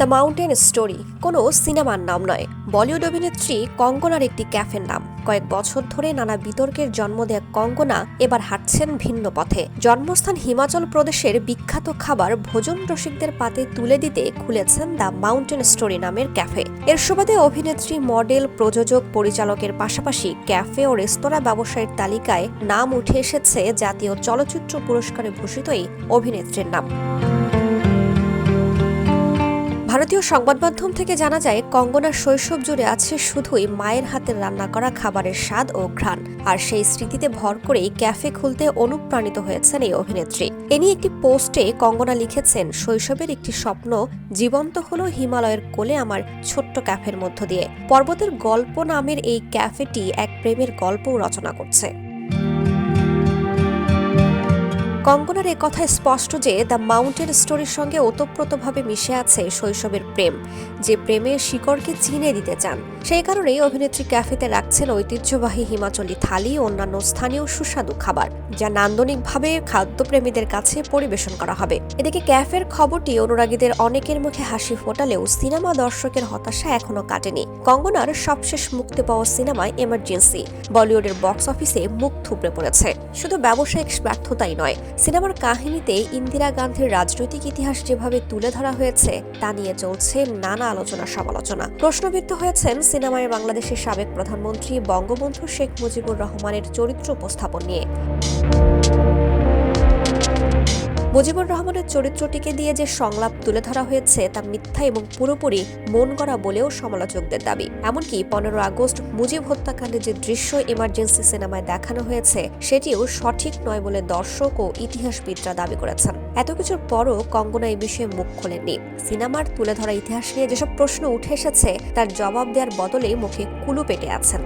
The mountain story, কোনো সিনেমার নাম নয়। বলিউড অভিনেত্রী কঙ্গনার একটি ক্যাফের নাম। কয়েক বছর ধরে নানা বিতর্কের জন্ম দেয়া কঙ্গনা এবার হাঁটছেন ভিন্ন পথে। জন্মস্থান হিমাচল প্রদেশের বিখ্যাত খাবার ভোজন রসিকদের পাতে তুলে দিতে খুলেছেন দ্য মাউন্টেন স্টোরি নামের ক্যাফে। এর সুবাদে অভিনেত্রী, মডেল, প্রযোজক, পরিচালকের পাশাপাশি ক্যাফে ও রেস্তোরাঁ ব্যবসায়ের তালিকায় নাম উঠে এসেছে জাতীয় চলচ্চিত্র পুরস্কারে ভূষিত এই অভিনেত্রীর নাম। ভারতীয় সংবাদ মাধ্যম থেকে জানা যায়, কঙ্গনার শৈশব জুড়ে আছে শুধুই মায়ের হাতের রান্না করা খাবারের স্বাদ ও ঘ্রাণ। আর সেই স্মৃতিতে ভর করেই ক্যাফে খুলতে অনুপ্রাণিত হয়েছেন এই অভিনেত্রী। এ নিয়ে একটি পোস্টে কঙ্গনা লিখেছেন, শৈশবের একটি স্বপ্ন জীবন্ত হলো হিমালয়ের কোলে আমার ছোট্ট ক্যাফের মধ্য দিয়ে। পর্বতের গল্প নামের এই ক্যাফেটি এক প্রেমের গল্পও রচনা করছে। কঙ্গনার এ কথায় স্পষ্ট যে দ্য মাউন্টেন স্টোরির সঙ্গে ওতপ্রোতভাবে মিশে আছে শৈশবের প্রেম, যে প্রেমের শিকড়কে চিনে দিতে চান। সেই কারণেই অভিনেত্রী ক্যাফেতে রাখছেন ঐতিহ্যবাহী হিমাচলি থালি অন্যান্য স্থানীয় সুস্বাদু খাবার, যা নান্দনিকভাবে খাদ্যপ্রেমীদের কাছে পরিবেশন করা হবে। এদিকে ক্যাফের খবরটি অনুরাগীদের অনেকের মুখে হাসি ফোটালেও সিনেমা দর্শকের হতাশা এখনও কাটেনি। কঙ্গনার সবশেষ মুক্তি পাওয়া সিনেমায় এমার্জেন্সি, বলিউডের বক্স অফিসে মুখ থুবড়ে পড়েছে। শুধু ব্যবসায়িক ব্যর্থতাই নয় সিনেমার কাহিনীতে ইন্দিরা গান্ধীর রাজনৈতিক ইতিহাস যেভাবে তুলে ধরা হয়েছে, তা নিয়ে চলছে নানা আলোচনা সমালোচনা। প্রশ্নবিদ্ধ হয়েছেন সিনেমায় বাংলাদেশের সাবেক প্রধানমন্ত্রী বঙ্গবন্ধু শেখ মুজিবুর রহমানের চরিত্র উপস্থাপন নিয়ে। মুজিবুর রহমানের চরিত্রটিকে দিয়ে যে সংলাপ তুলে ধরা হয়েছে তা মিথ্যা এবং পুরোপুরি মন গড়া বলেও সমালোচকদের দাবি। এমনকি পনেরো আগস্ট মুজিব হত্যাকাণ্ডে যে দৃশ্য ইমার্জেন্সি সিনেমায় দেখানো হয়েছে, সেটিও সঠিক নয় বলে দর্শক ও ইতিহাসবিদরা দাবি করেছেন। এত কিছুর পরও কঙ্গনা এই বিষয়ে মুখ খোলেননি। সিনেমার তুলে ধরা ইতিহাস নিয়ে যেসব প্রশ্ন উঠে এসেছে, তার জবাব দেওয়ার বদলে মুখে কুলু পেটে আছেন।